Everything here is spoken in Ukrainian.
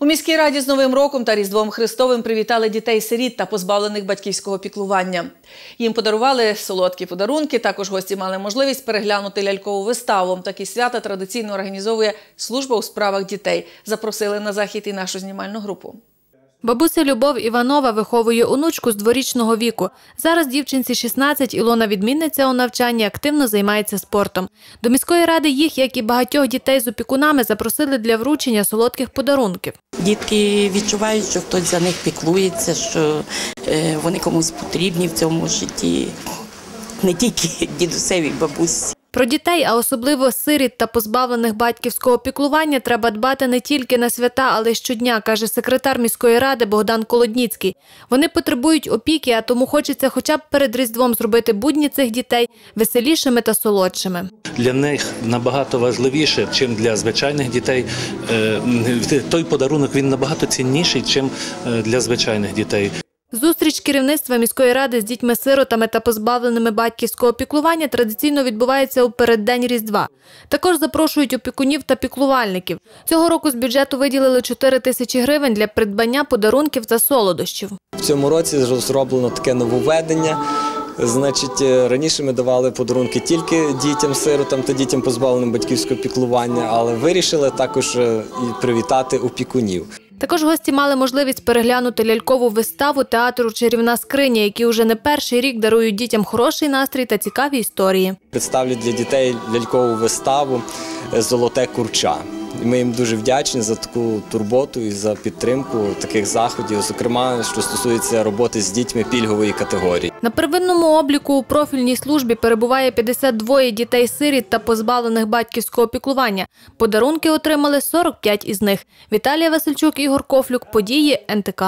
У міській раді з Новим роком та Різдвом Христовим привітали дітей-сиріт та позбавлених батьківського піклування. Їм подарували солодкі подарунки. Також гості мали можливість переглянути лялькову виставу. Такі свята традиційно організовує служба у справах дітей. Запросили на захід і нашу знімальну групу. Бабуся Любов Іванова виховує онучку з дворічного віку. Зараз дівчинці 16, Ілона відмінниця у навчанні, активно займається спортом. До міської ради їх, як і багатьох дітей з опікунами, запросили для вручення солодких подарунків. Дітки відчувають, що хтось за них піклується, що е, вони комусь потрібні в цьому житті. Не тільки дідусеві, бабусі. Про дітей, а особливо сиріт та позбавлених батьківського піклування, треба дбати не тільки на свята, але й щодня, каже секретар міської ради Богдан Колодніцький. Вони потребують опіки, а тому хочеться хоча б перед Різдвом зробити будні цих дітей веселішими та солодшими. для них набагато важливіше, чим для звичайних дітей. Е, Той подарунок він набагато цінніший, чим е, для звичайних дітей. Зустріч керівництва міської ради з дітьми-сиротами та позбавленими батьківського піклування традиційно відбувається у переддень Різдва. Також запрошують опікунів та піклувальників. Цього року з бюджету виділили 4 тисячі гривень для придбання подарунків та солодощів. В цьому році зроблено таке нововведення. Значить, е, раніше ми давали подарунки тільки дітям-сиротам та дітям позбавленим батьківського піклування, але вирішили також е, і привітати опікунів. Також гості мали можливість переглянути лялькову виставу театру Чарівна скриня, які уже не перший рік дарують дітям хороший настрій та цікаві історії. Представлять для дітей лялькову виставу Золоте курча. Ми їм дуже вдячні за таку турботу і за підтримку таких заходів, зокрема, що стосується роботи з дітьми пільгової категорії. На первинному обліку у профільній службі перебуває 52 дітей-сиріт та позбавлених батьківського піклування. Подарунки отримали 45 із них. Віталія Васильчук, Ігор Кофлюк, події НТК.